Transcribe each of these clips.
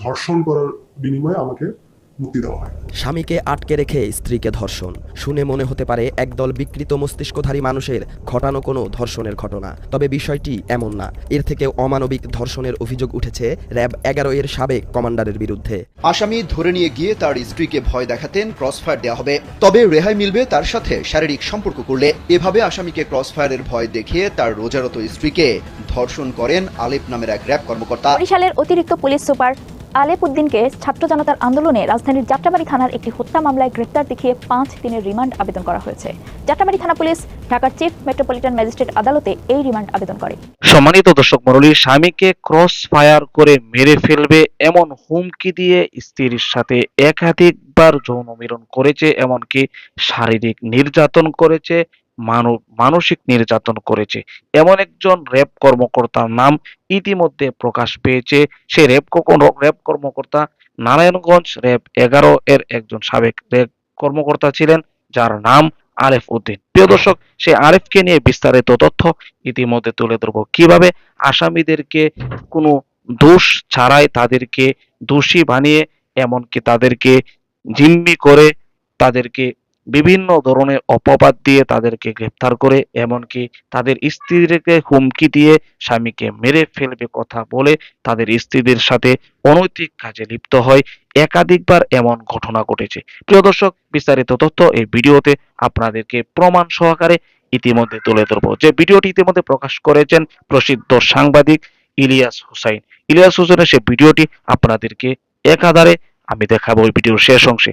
ধর্ষণ করার বিনিময়ে আমাকে মুক্তি দেওয়া হয় স্বামীকে আটকে রেখে স্ত্রীকে ধর্ষণ। শুনে মনে হতে পারে একদল বিকৃত মস্তিষ্কধারী মানুষের ঘটানো কোনো ধর্ষণের ঘটনা। তবে বিষয়টি এমন না। এর থেকে অমানবিক ধর্ষণের অভিযোগ উঠেছে র্যাব এগারো এর সাবেক কমান্ডারের বিরুদ্ধে। আসামি ধরে নিয়ে গিয়ে তার স্ত্রীকে ভয় দেখাতেন ক্রসফায়ার দেওয়া হবে। তবে রেহাই মিলবে তার সাথে শারীরিক সম্পর্ক করলে। এভাবে আসামিকে ক্রসফায়ারের ভয় দেখিয়ে তার রোজারত স্ত্রীকে ধর্ষণ করেন আলেপ নামের এক র্যাব কর্মকর্তা। বরিশালের অতিরিক্ত পুলিশ সুপার আলেপ উদ্দিনকে ছাত্র জনতার আন্দোলনে রাজধানীর যাত্রাবাড়ি থানার একটি হত্যা মামলায় গ্রেপ্তার দেখিয়ে পাঁচ দিনের রিমান্ড আবেদন করা হয়েছে। যাত্রাবাড়ি থানা পুলিশ, ঢাকার চিফ মেট্রোপলিটন ম্যাজিস্ট্রেট আদালতে এই রিমান্ড আবেদন করে। সম্মানিত দর্শক মণ্ডলী, স্বামীকে ক্রস ফায়ার করে মেরে ফেলবে এমন হুমকি দিয়ে স্ত্রীর সাথে একাধিকবার যৌন মিলন করেছে, এমনকি শারীরিক নির্যাতন করেছে মানসিক নির্যাতন করেছে। এমন একজন র্যাব কর্মকর্তার নাম ইতিমধ্যে প্রকাশ পেয়েছে। সে র্যাব র্যাব কর্মকর্তা নারায়ণগঞ্জ, র্যাব এগারো এর একজন সাবেক র্যাব কর্মকর্তা ছিলেন, যার নাম আরেফ উদ্দিন। প্রিয় দর্শক সেই আরেফকে নিয়ে বিস্তারিত তথ্য ইতিমধ্যে তুলে ধরবো। কীভাবে আসামিদেরকে কোনো দোষ ছাড়াই তাদেরকে দোষী বানিয়ে, এমনকি তাদেরকে জিম্মি করে তাদেরকে বিভিন্ন ধরনের অপবাদ দিয়ে তাদেরকে গ্রেপ্তার করে, এমনকি তাদের স্ত্রীদেরকে হুমকি দিয়ে স্বামীকে মেরে ফেলবে কথা বলে তাদের স্ত্রীদের সাথে অনৈতিক কাজে লিপ্ত হয়। একাধিকবার এমন ঘটনা ঘটেছে। প্রিয় দর্শক, বিস্তারিত তথ্য এই ভিডিওতে আপনাদেরকে প্রমাণ সহকারে ইতিমধ্যে তুলে ধরবো। যে ভিডিওটি ইতিমধ্যে প্রকাশ করেছেন প্রসিদ্ধ সাংবাদিক ইলিয়াস হুসাইন। ইলিয়াস হুসেনের সে ভিডিওটি আপনাদেরকে একাধারে আমি দেখাবো। ওই ভিডিওর শেষ অংশে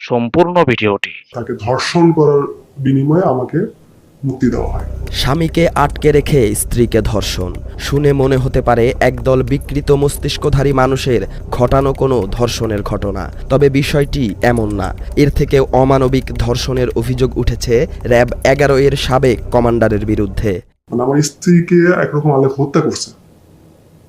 সম্পূর্ণ ভিডিওটি। তাকে ধর্ষণ করার বিনিময়ে আমাকে মুক্তি দেওয়া হয়। স্বামীকে আটকে রেখে স্ত্রীকে ধর্ষণ। শুনে মনে হতে পারে একদল বিকৃত মস্তিষ্কধারী মানুষের ঘটানো কোনো ধর্ষণের ঘটনা। তবে বিষয়টি এমন না। এর থেকে অমানবিক ধর্ষণের অভিযোগ উঠেছে র্যাব এগারো এর সাবেক কমান্ডারের বিরুদ্ধে। মানে আমার স্ত্রীকে একরকম আলেপ হত্যা করছে।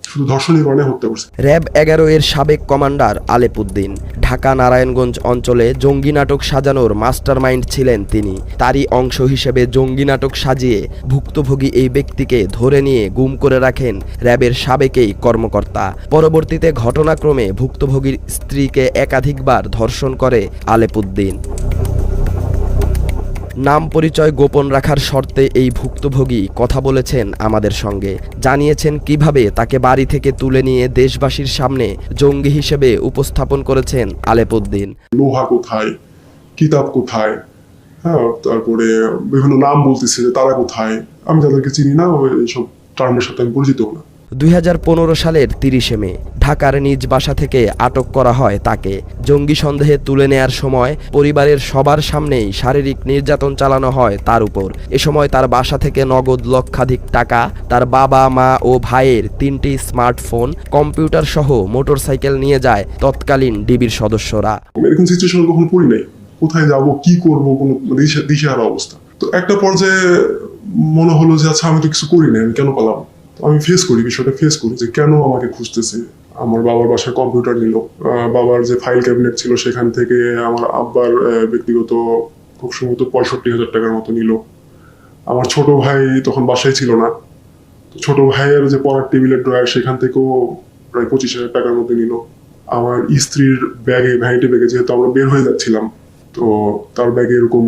শুধু ধর্ষণের কারণে হত্যা করছে। র্যাব এগারো এর সাবেক কমান্ডার আলেপুদ্দিন। ঢাকা নারায়ণগঞ্জ অঞ্চলে জঙ্গি নাটক সাজানোর মাস্টারমাইন্ড ছিলেন তিনি। তারই অংশ হিসেবে জঙ্গি নাটক সাজিয়ে ভুক্তভোগী এই ব্যক্তিকে ধরে নিয়ে গুম করে রাখেন র্যাবের সাবেকেই কর্মকর্তা। পরবর্তীতে ঘটনাক্রমে ভুক্তভোগীর স্ত্রীকে একাধিকবার ধর্ষণ করে আলেপুদ্দিন। নাম পরিচয় গোপন রাখার শর্তে এই ভুক্তভোগী কথা বলেছেন আমাদের সঙ্গে। জানিয়েছেন কীভাবে তাকে বাড়ি থেকে তুলে নিয়ে দেশবাসীর সামনে জঙ্গি হিসেবে উপস্থাপন করেছেন আলেপুদ্দিন। লোহা কোথায়? কিতাব কোথায়? হ্যাঁ তারপরে বিভিন্ন নাম বলতেছে যে তারা কোথায়? আমি তাদেরকে চিনি না এইসব টার্মের সাথে আমি পরিচিত না। দুই হাজার পনেরো সালের তিরিশে মে, ঢাকার নিজ বাসা থেকে আটক করা হয় তাকে। জঙ্গি সন্দেহে তুলে নেয়ার সময় পরিবারের সবার সামনেই শারীরিক নির্যাতন চালানো হয় তার উপর। এ সময় তার বাসা থেকে নগদ লক্ষাধিক টাকা, তার বাবা, মা ও ভাইয়ের তিনটি স্মার্টফোন, কম্পিউটার সহ মোটরসাইকেল নিয়ে যায় তৎকালীন ডিবির সদস্যরা। এরকম সিচুয়েশন কখনো পড়ি নাই। কোথায় যাব, কি করব, কোনো দিশা- দিশেহারা অবস্থা। তো একটা পর্যায়ে মনে হলো যে আচ্ছা আমি তো কিছু করি না আমি কেন পালাম তো আমি ফেস করি, বিষয়টা ফেস করি যে কেন আমাকে খুঁজতেছে? আমার বাবার বাসায় কম্পিউটার নিল। বাবার যে ফাইল ক্যাবিনেট ছিল সেখান থেকে আমার আব্বার ব্যক্তিগত খুব সম্ভবত পঁয়ষট্টি হাজার টাকার মতো নিল। আমার ছোট ভাই তখন বাসায় ছিল না। তো ছোট ভাইয়ের যে পড়ার টেবিলের ড্রয়ার সেখান থেকেও প্রায় পঁচিশ হাজার টাকার মতো নিল। আমার স্ত্রীর ব্যাগে ভ্যানিটি ব্যাগে যেহেতু আমরা বের হয়ে যাচ্ছিলাম, তো তার ব্যাগে এরকম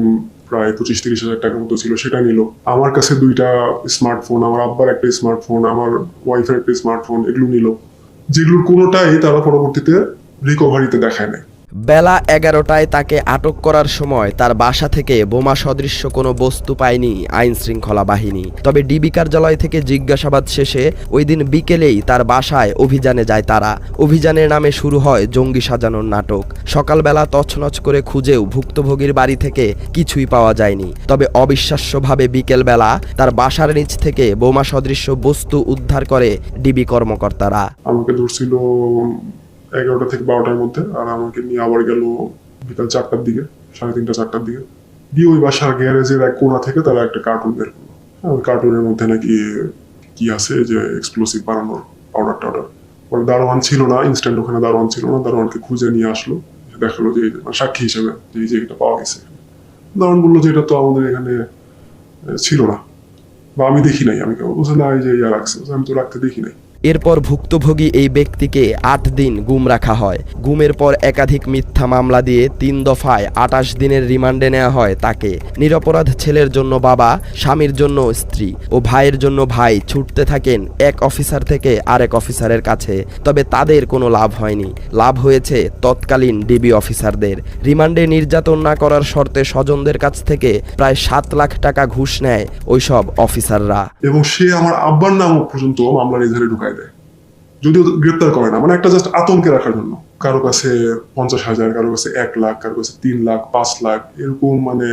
প্রায় পঁচিশ তিরিশ হাজার টাকার মতো ছিল, সেটা নিল। আমার কাছে দুইটা স্মার্টফোন আমার আব্বার একটা স্মার্টফোন আমার ওয়াইফের একটা স্মার্টফোন এগুলো নিল। যেগুলোর কোনোটাই তারা পরবর্তীতে রিকভারিতে দেখায় নাই। বেলা এগারোটায় তাকে আটক করার সময় তার বাসা থেকে বোমা সদৃশ্য কোনো বস্তু পায়নি আইন শৃঙ্খলা বাহিনী। তবে ডিবি কার্যালয় থেকে জিজ্ঞাসাবাদ শেষে ওই দিন বিকেলেই তার বাসায় অভিযানে যায় তারা। অভিযানের নামে শুরু হয় জঙ্গি সাজানোর নাটক। সকালবেলা তছনছ করে খুঁজেও ভুক্তভোগীর বাড়ি থেকে কিছুই পাওয়া যায়নি। তবে অবিশ্বাস্যভাবে বিকেলবেলা তার বাসার নিচ থেকে বোমা সদৃশ্য বস্তু উদ্ধার করে ডিবি কর্মকর্তারা। আমাকে ধরছিল এগারোটা থেকে বারোটার মধ্যে আর আমাকে নিয়ে আবার গেল বিকাল চারটার দিকে সাড়ে তিনটা চারটার দিকে। দিয়ে ওই বাসার গ্যারেজের এক কোণা থেকে তারা একটা কার্টুন বের করল। হ্যাঁ, ওই কার্টুনের মধ্যে নাকি কি আছে যে এক্সপ্লোসিভ বানানোর পাউডার টাউডার পরে দারোয়ান ছিল না ইনস্ট্যান্ট ওখানে দারোয়ান ছিল না দারোয়ানকে খুঁজে নিয়ে আসলো। দেখাল যে মানে সাক্ষী হিসেবে যে এই যে এটা পাওয়া গেছে। দারোয়ান বলল যে এটা তো আমাদের এখানে ছিল না। বা আমি দেখি নাই আমি কেউ বলছে না এই যে ইয়া রাখছে। আমি তো রাখতে দেখি নাই। এরপর ভুক্তভোগী এই ব্যক্তিকে আট দিন গুম রাখা হয়। গুমের পর একাধিক মিথ্যা মামলা দিয়ে তিন দফায় আটাশ দিনের রিমান্ডে নেওয়া হয় তাকে। নিরপরাধ ছেলের জন্য বাবা, স্বামীর জন্য স্ত্রী ও ভাইয়ের জন্য ভাই ছুটতে থাকেন এক অফিসার থেকে আরেক অফিসারের কাছে। তবে তাদের কোনো লাভ হয়নি। লাভ হয়েছে তৎকালীন ডিবি অফিসারদের। রিমান্ডে নির্যাতন না করার শর্তে স্বজনদের কাছ থেকে প্রায় সাত লাখ টাকা ঘুষ নেয় ওইসব অফিসাররা। এবং সে আমার আব্বার নাম পর্যন্ত মামলার এধারে ঢুকাই দেয় যদিও গ্রেপ্তার করে না মানে একটা জাস্ট আতঙ্কে রাখার জন্য। কারও কাছে পঞ্চাশ হাজার, কারও কাছে এক লাখ, কারও কাছে তিন লাখ, পাঁচ লাখ, এরকম মানে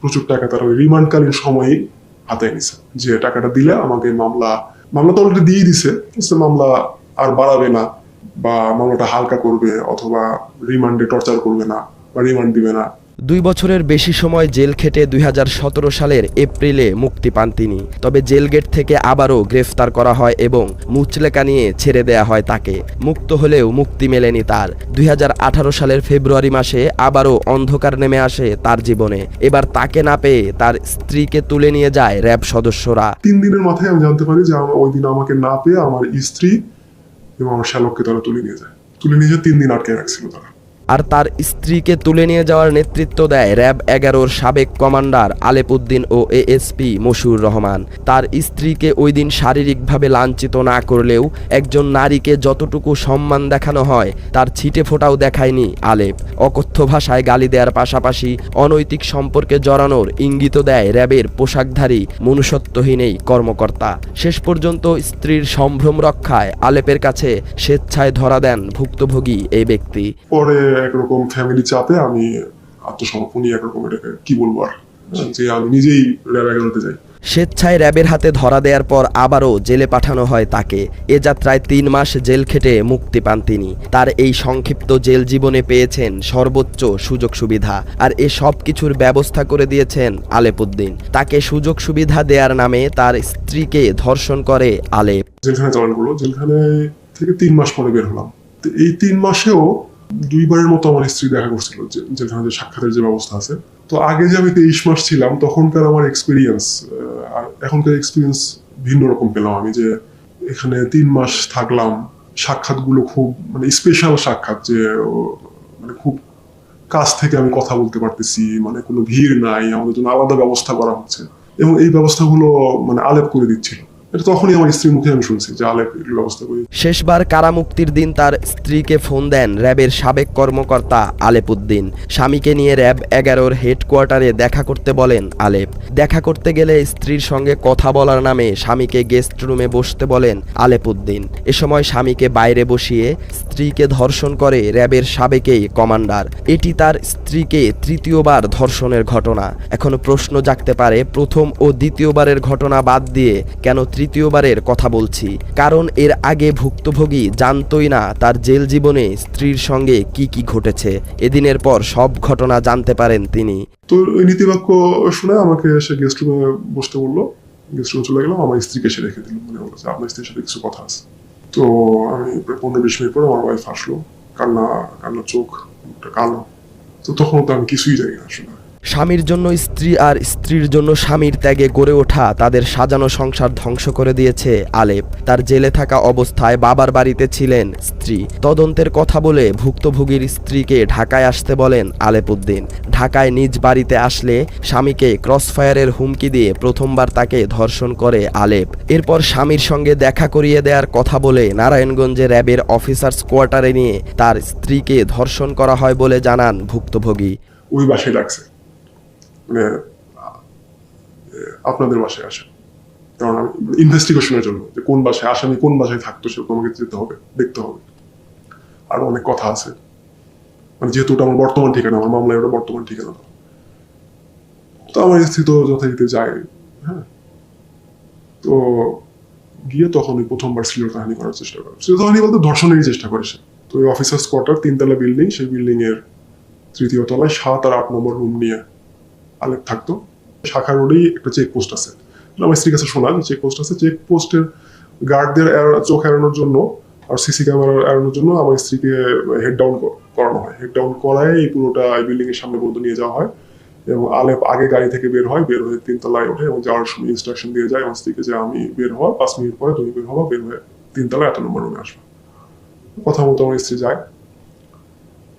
প্রচুর টাকা তারা ওই রিমান্ডকালীন সময়েই হাতে নিছে যে টাকাটা দিলে আমাকে মামলা মামলা তো অলরেডি দিয়ে দিছে মামলা আর বাড়াবে না, বা মামলাটা হালকা করবে, অথবা রিমান্ডে টর্চার করবে না, বা রিমান্ড দিবে না। দুই বছরের বেশি সময় জেল খেটে দুই হাজার সতেরো সালের এপ্রিলে মুক্তি পান তিনি। তবে জেল গেট থেকে আবারও গ্রেফতার করা হয় এবং মুচলেকা নিয়ে ছেড়ে দেয়া হয় তাকে। মুক্ত হলেও মুক্তি মেলেনি তার। দুই হাজার আঠারো সালের ফেব্রুয়ারি মাসে আবারও অন্ধকার নেমে আসে তার জীবনে। এবার তাকে না পেয়ে তার স্ত্রীকে তুলে নিয়ে যায় র্যাব সদস্যরা। তিন দিনের মাথায় আমি জানতে পারি যে ওই দিন আমাকে না পেয়ে আমার স্ত্রী এবং আমার শ্যালককে তারা তুলে নিয়ে যায়। তুলে নিয়ে যেয়ে তিন দিন আটকে রাখছিল তারা। আর তার স্ত্রীকে তুলে নিয়ে যাওয়ার নেতৃত্ব দেয় র্যাব এগারোর সাবেক কমান্ডার আলেপুদ্দিন ও এএসপি মশিউর রহমান। তার স্ত্রীকে ওই দিন শারীরিকভাবে লাঞ্ছিত না করলেও একজন নারীকে যতটুকু সম্মান দেখানো হয়, তার ছিটে ফোটাও দেখায়নি আলেপ। অকথ্য ভাষায় গালি দেওয়ার পাশাপাশি অনৈতিক সম্পর্কে জড়ানোর ইঙ্গিত দেয় র্যাবের পোশাকধারী মনুষ্যত্বহীন কর্মকর্তা। শেষ পর্যন্ত স্ত্রীর সম্ভ্রম রক্ষায় আলেপের কাছে স্বেচ্ছায় ধরা দেন ভুক্তভোগী এই ব্যক্তি। পরে একরকম ফ্যামিলি চাপে আমি আত্মসমর্পণই একরকম এটাকে কি বলব আর? যে আমি নিজেই র্যাব এগারোতে যাই। স্বেচ্ছায় র্যাবের হাতে ধরা দেওয়ার পর আবারও জেলে পাঠানো হয় তাকে। এ যাত্রায় তিন মাস জেল খেটে মুক্তি পান তিনি। তার এই সংক্ষিপ্ত জেল জীবনে পেয়েছেন সর্বোচ্চ সুযোগ সুবিধা আর এ সব কিছুর ব্যবস্থা করে দিয়েছেন আলেপুদ্দিন। তাকে সুযোগ সুবিধা দেওয়ার নামে তার স্ত্রীকে ধর্ষণ করে আলেপ। জেলখানে চালান করল। জেলখানে থেকে তিন মাস পরে বের হলাম। এই তিন মাসেও দুইবারের মতো আমার স্ত্রী দেখা করছিল যে- জেলখানে যে সাক্ষাতের যে ব্যবস্থা আছে। তো আগে যে আমি তেইশ মাস ছিলাম, তখনকার আমার এক্সপিরিয়েন্স আর এখনকার এক্সপিরিয়েন্স ভিন্ন রকম পেলাম আমি যে, এখানে তিন মাস থাকলাম, সাক্ষাৎগুলো খুব মানে স্পেশাল সাক্ষাৎ যে মানে খুব কাছ থেকে আমি কথা বলতে পারতেছি মানে কোনো ভিড় নাই, আমাদের জন্য আলাদা ব্যবস্থা করা হচ্ছে। এবং এই ব্যবস্থাগুলো মানে আলেপ করে দিচ্ছিল। তখনই আমার মুখে আমি শুনছি যে আলেপ ব্যবস্থা করে শেষবার কারামুক্তির দিন তার স্ত্রীকে ফোন দেন র্যাবের সাবেক কর্মকর্তা আলেপুদ্দিন। স্বামীকে নিয়ে র্যাব এগারোর হেডকোয়ার্টারে দেখা করতে বলেন আলেপ। দেখা করতে গেলে স্ত্রীর সঙ্গে কথা বলার নামে স্বামীকে গেস্ট রুমে বসতে বলেন আলেপুদ্দিন। এ সময় স্বামীকে বাইরে বসিয়ে স্ত্রীকে ধর্ষণ করে র্যাবের সাবেকেই কমান্ডার। এটি তার স্ত্রীকে তৃতীয়বার ধর্ষণের ঘটনা। এখন প্রশ্ন জাগতে পারে প্রথম ও দ্বিতীয়বারের ঘটনা বাদ দিয়ে কেন তৃতীয়বারের কথা বলছি। কারণ এর আগে ভুক্তভোগী জানতই না তার জেল জীবনে স্ত্রীর সঙ্গে কি কি ঘটেছে। এদিনের পর সব ঘটনা জানতে পারেন তিনি। তো ওই নীতিবাক্য শুনে আমাকে সে গেস্ট রুমে বসতে বলল। গেস্ট রুমে চলে গেলাম, আমার স্ত্রীকে সে রেখে দিল। মনে যে আপনার স্ত্রীর সাথে কিছু কথা আছে। তো আমি পনেরো বিশ মিনিট পরে আমার ওয়াইফ আসলো। কান্না কান্না চোখ কালো। তো তখন তো আমি কিছুই জানি না আসলে। স্বামীর জন্য স্ত্রী আর স্ত্রীর জন্য স্বামীর ত্যাগে গড়ে ওঠা তাদের সাজানো সংসার ধ্বংস করে দিয়েছে আলেপ। তার জেলে থাকা অবস্থায় বাবার বাড়িতে ছিলেন স্ত্রী। তদন্তের কথা বলে ভুক্তভোগীর স্ত্রীকে ঢাকায় আসতে বলেন আলেপুদ্দিন। ঢাকায় নিজ বাড়িতে আসলে স্বামীকে ক্রসফায়ারের হুমকি দিয়ে প্রথমবার তাকে ধর্ষণ করে আলেপ। এরপর স্বামীর সঙ্গে দেখা করিয়ে দেওয়ার কথা বলে নারায়ণগঞ্জে র্যাবের অফিসার্স কোয়ার্টারে নিয়ে তার স্ত্রীকে ধর্ষণ করা হয় বলে জানান ভুক্তভোগী। ওই বাসায় ডাকছে মানে আপনাদের বাসায় আসে। কারণ আমি ইনভেস্টিগেশনের জন্য, যে কোন বাসায় আসামি কোন বাসায় থাকতো সে তোমাকে যেতে হবে, দেখতে হবে। আরও অনেক কথা আছে। মানে যেহেতু ওটা আমার বর্তমান ঠিকানা, আমার মামলায় ওটা বর্তমান ঠিকানা। তো। আমার স্ত্রী তো যথারীতি যায় হ্যাঁ। তো গিয়ে তখন ওই প্রথমবার শ্লীলতাহানি করার চেষ্টা করে। শ্লীলতাহানি বলতে ধর্ষণেরই চেষ্টা করে সে। তো ওই অফিসার্স কোয়ার্টার তিনতলা বিল্ডিং সেই বিল্ডিং এর তৃতীয় তলায় সাত আর আট নম্বর রুম নিয়ে আলেপ থাকতো। শাখা রোডেই একটা চেক পোস্ট আছে। আমার স্ত্রীর কাছে শোনা চেক পোস্ট আছে। চেক পোস্টের গার্ডদের চোখ এড়ানোর জন্য আর সিসি ক্যামেরা এড়ানোর জন্য আমার স্ত্রীকে হেড ডাউন করানো হয়। হেড ডাউন করায় এই পুরোটা বিল্ডিং এর সামনে পর্যন্ত নিয়ে যাওয়া হয়। এবং আলেপ আগে গাড়ি থেকে বের হয়, বের হয়ে তিনতলায় ওঠে এবং যাওয়ার সময় ইনস্ট্রাকশন দিয়ে যায়, আমার স্ত্রীকে যে আমি বের হওয়া, পাঁচ মিনিট পরে তুমি বের হওয়া, বের হয়ে তিনতলায় এত নম্বর রুমে আসবে। কথা মতো আমার স্ত্রী যায়।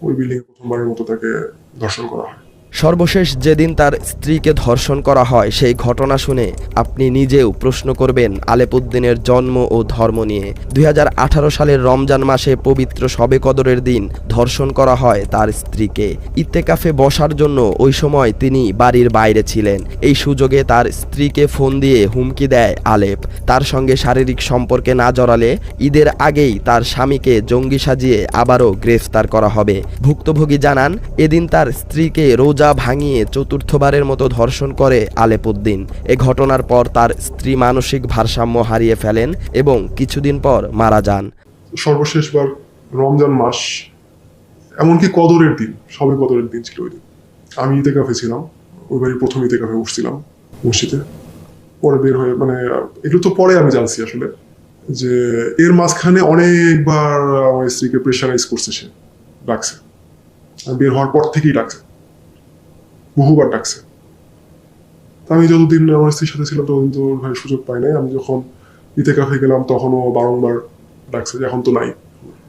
ওই বিল্ডিং প্রথমবারের মতো তাকে দর্শন করা হয়। সর্বশেষ যেদিন তার স্ত্রীকে ধর্ষণ করা হয়, সেই ঘটনা শুনে আপনি নিজেও প্রশ্ন করবেন আলেপুদ্দিনের জন্ম ও ধর্ম নিয়ে। দুই সালের রমজান মাসে পবিত্র শবে কদরের দিন ধর্ষণ করা হয় তার স্ত্রীকে। ইত্তেকাফে বসার জন্য ওই সময় তিনি বাড়ির বাইরে ছিলেন। এই সুযোগে তার স্ত্রীকে ফোন দিয়ে হুমকি দেয় আলেপ। তার সঙ্গে শারীরিক সম্পর্কে না জড়ালে ঈদের আগেই তার স্বামীকে জঙ্গি সাজিয়ে আবারও গ্রেফতার করা হবে। ভুক্তভোগী জানান, এদিন তার স্ত্রীকে রোজা ভাঙিয়ে চতুর্থবারের মতো ধর্ষণ করে আলেপুদ্দিন। এ ঘটনার পর তার স্ত্রী মানসিক ভারসাম্য হারিয়ে ফেলেন এবং কিছুদিন পর মারা যান। সর্বশেষবার রমজান মাস, এমনকি কদরের দিন, সবে কদরের দিন ছিল ওই দিন। আমি ইতে কাফে ছিলাম, ওই বাড়ির প্রথম ইতে কাফে উঠছিলাম মসজিদে। পরে বের হয়ে মানে এগুলো তো পরে আমি জানছি আসলে, যে এর মাঝখানে অনেকবার আমার স্ত্রীকে প্রেশারাইজ করছে সে ডাকছে বের হওয়ার পর থেকেই ডাকছে বহুবার ডাকছে। আমি যতদিন আমার স্ত্রীর সাথে ছিলাম ততদিন তো ওইভাবে সুযোগ পাই নাই। আমি যখন ইতে কাফে গেলাম তখনও বারংবার ডাকছে এখন তো নাই।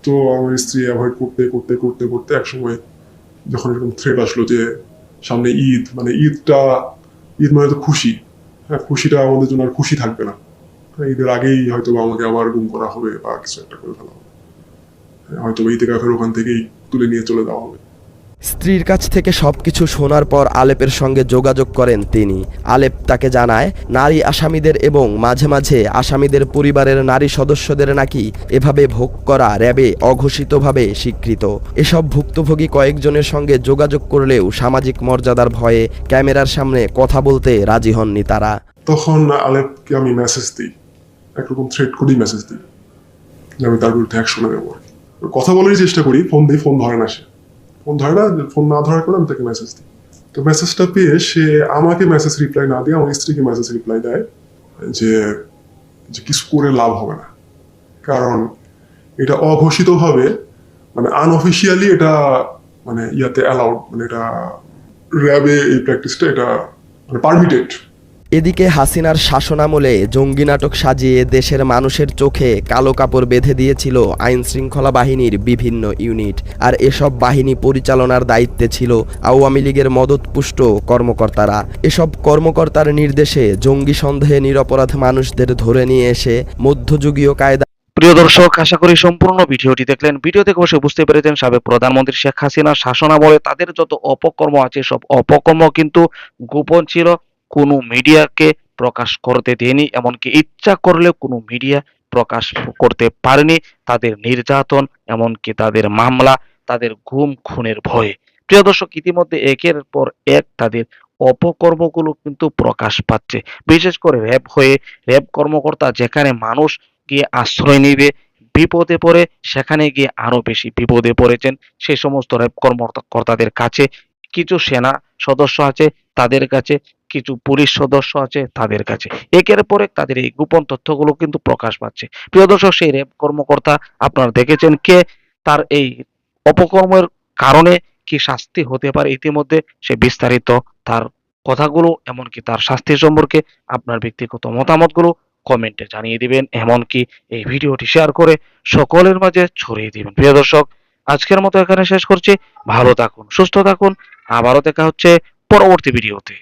তো আমার স্ত্রী অ্যাভয়েড করতে করতে করতে করতে একসময় যখন এরকম থ্রেট আসলো যে সামনে ঈদ মানে ঈদটা ঈদ মানে তো খুশি। হ্যাঁ খুশিটা আমাদের জন্য আর খুশি থাকবে না। হ্যাঁ, ঈদের আগেই হয়তো আমাকে আবার গুম করা হবে বা কিছু একটা করে ফেলা হবে। হ্যাঁ, হয়তো ঈদে কাফের ওখান থেকেই তুলে নিয়ে চলে যাওয়া হবে। স্ত্রীর কাছ থেকে সবকিছু শোনার পর আলেপের সঙ্গে যোগাযোগ করেন তিনি। আলেপ তাকে জানায়, নারী আসামিদের এবং মাঝে মাঝে আসামিদের পরিবারের নারী সদস্যদের নাকি এভাবে ভোগ করা র্যাবে অঘোষিতভাবে স্বীকৃত। এসব ভুক্তভোগী কয়েকজনের সঙ্গে যোগাযোগ করলেও সামাজিক মর্যাদার ভয়ে ক্যামেরার সামনে কথা বলতে রাজি হননি তারা। তখন আলেপকে আমি মেসেজ দিই, একরকম থ্রেট করেই মেসেজ দিই আমি তার বিরুদ্ধে অ্যাকশন নেব। কথা বলারই চেষ্টা করি ফোন দিই ফোন ধরে না সে। ফোন ধরে না, ফোন না ধরার করে আমি তাকে মেসেজ দিই। তো মেসেজটা পেয়ে সে আমাকে মেসেজ রিপ্লাই না দিয়ে আমার স্ত্রীকে মেসেজ রিপ্লাই দেয় যে যে কিছু করে লাভ হবে না। কারণ এটা অঘোষিতভাবে মানে আনঅফিসিয়ালি এটা মানে ইয়াতে অ্যালাউড মানে এটা র্যাবে এই প্র্যাকটিসটা এটা মানে পারমিটেড এদিকে হাসিনার শাসনামলে জঙ্গি নাটক সাজিয়ে দেশের মানুষের চোখে কালো কাপড় বেঁধে দিয়েছিল আইন শৃঙ্খলা বাহিনীর বিভিন্ন ইউনিট। আর এসব বাহিনী পরিচালনার দায়িত্বে ছিল আওয়ামী লীগের মদতপুষ্ট কর্মকর্তারা। এসব কর্মকর্তার নির্দেশে জঙ্গি সন্দেহে নিরপরাধ মানুষদের ধরে নিয়ে এসে মধ্যযুগীয় কায়দা প্রিয় দর্শক, আশা করি সম্পূর্ণ ভিডিওটি দেখলেন। ভিডিও থেকে অবশ্যই বুঝতে পেরেছেন সাবেক প্রধানমন্ত্রী শেখ হাসিনার শাসনামলে তাদের যত অপকর্ম আছে, সব অপকর্ম কিন্তু গোপন ছিল। কোনো মিডিয়াকে প্রকাশ করতে দেয়নি, এমনকি ইচ্ছা করলেও কোনো মিডিয়া প্রকাশ করতে পারেনি। তাদের নির্যাতন, এমনকি তাদের মামলা, তাদের গুম খুনের ভয়ে। প্রিয় দর্শক, ইতিমধ্যে একের পর এক তাদের অপকর্মগুলো কিন্তু প্রকাশ পাচ্ছে। বিশেষ করে র্যাব হয়ে র্যাব কর্মকর্তা যেখানে মানুষ গিয়ে আশ্রয় নিবে, বিপদে পড়ে সেখানে গিয়ে আরও বেশি বিপদে পড়েছেন। সেই সমস্ত র্যাব কর্মকর্তাদের কাছে কিছু সেনা সদস্য আছে, তাদের কাছে কিছু পুলিশ সদস্য আছে তাদের কাছে। একের পর তাদের এই গোপন তথ্যগুলো কিন্তু প্রকাশ পাচ্ছে। প্রিয় দর্শক, সেই র্যাব কর্মকর্তা আপনারা দেখেছেন কে? তার এই অপকর্মের কারণে কি শাস্তি হতে পারে ইতিমধ্যে সে বিস্তারিত তার কথাগুলো, এমনকি তার শাস্তি সম্পর্কে আপনার ব্যক্তিগত মতামতগুলো কমেন্টে জানিয়ে দিবেন। এমনকি এই ভিডিওটি শেয়ার করে সকলের মাঝে ছড়িয়ে দিবেন। প্রিয় দর্শক, আজকের মতো এখানে শেষ করছি। ভালো থাকুন, সুস্থ থাকুন। আবারও দেখা হচ্ছে পরবর্তী ভিডিওতে।